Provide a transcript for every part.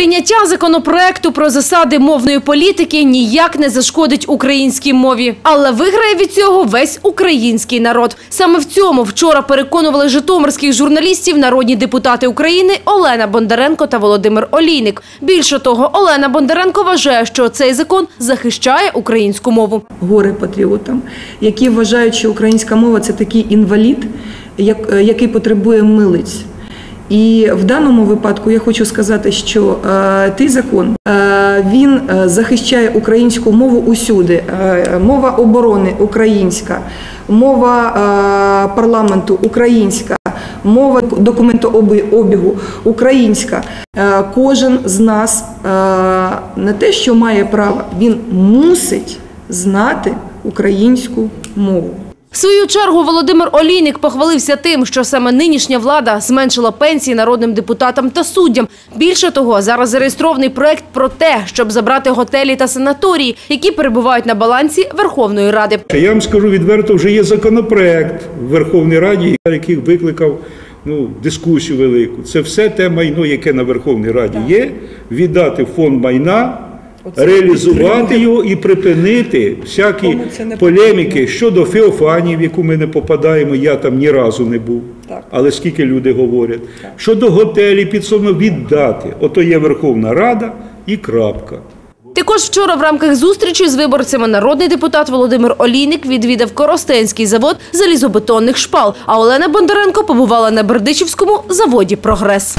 Прийняття законопроекту про засади мовної політики ніяк не зашкодить українській мові, але виграє від цього весь український народ. Саме в цьому вчора переконували житомирських журналістів народні депутати України Олена Бондаренко та Володимир Олійник. Більше того, Олена Бондаренко вважає, що цей закон захищає українську мову. горе патріотам, які вважають, що українська мова це такий інвалід, е, який потребує милиць. І в даному випадку я хочу сказати, що е, той закон е, він е, захищає українську мову усюди. Е, мова оборони українська, мова е, парламенту українська, мова документообігу українська. Е, кожен з нас е, не те, що має право, він мусить знати українську мову. В свою чергу Володимир Олійник похвалився тим, що саме нинішня влада зменшила пенсії народним депутатам та суддям. Більше того, зараз зареєстрований проект про те, щоб забрати готелі та санаторії, які перебувають на балансі Верховної Ради. Я вам скажу відверто, вже є законопроект в Верховній Раді, який викликав ну, дискусію велику. Це все те майно, яке на Верховній Раді є, віддати фонд майна, реалізувати його і припинити всякі полеміки щодо Феофанії, в яку ми не попадаємо, я там ні разу не був. Так. Але скільки люди говорять, щодо готелів підсобно віддати. Ото є Верховна Рада і крапка. Також вчора в рамках зустрічі з виборцями народний депутат Володимир Олійник відвідав Коростенський завод залізобетонних шпал, а Олена Бондаренко побувала на Бердичівському заводі «Прогрес».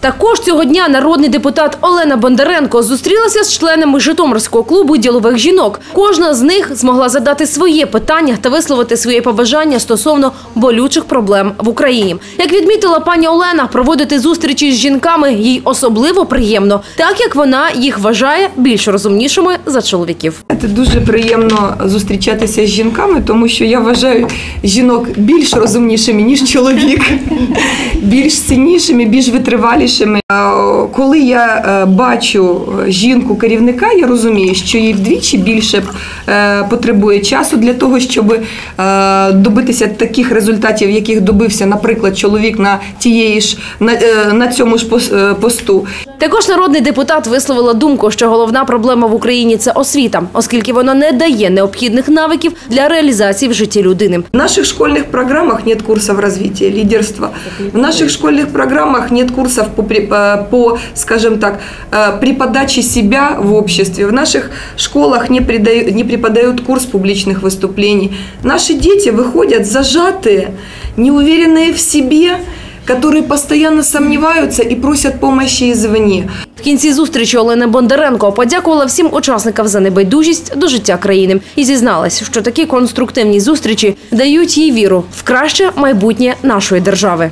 Також цього дня народний депутат Олена Бондаренко зустрілася з членами Житомирського клубу ділових жінок. Кожна з них змогла задати своє питання та висловити свої побажання стосовно болючих проблем в Україні. Як відмітила пані Олена, проводити зустрічі з жінками їй особливо приємно, так як вона їх вважає більш розумнішими за чоловіків. Це дуже приємно зустрічатися з жінками, тому що я вважаю жінок більш розумнішими, ніж чоловік, більш ціннішими, більш витривалішими. А, Коли я е, бачу е, жінку керівника, я розумію, що їй вдвічі більше е, потребує часу для того, щоб добитися таких результатів, яких добився, наприклад, чоловік на тієї ж на, на цьому ж посту. Також народний депутат висловила думку, що головна проблема в Україні це освіта, оскільки вона не дає необхідних навиків для реалізації в житті людини. В наших школьных программах нет курсов развития лидерства. В наших школьных программах нет курсов по, при- э, по скажем так, э, преподаче себя в обществе. В наших школах не, придаю- не преподают курс публичных выступлений. Наши дети выходят зажатые, неуверенные в себе, которые постоянно сомневаются и просят помощи извне. В кінці зустрічі Олена Бондаренко подякувала всім учасникам за небайдужість до життя країни і зізналась, що такі конструктивні зустрічі дають їй віру в краще майбутнє нашої держави.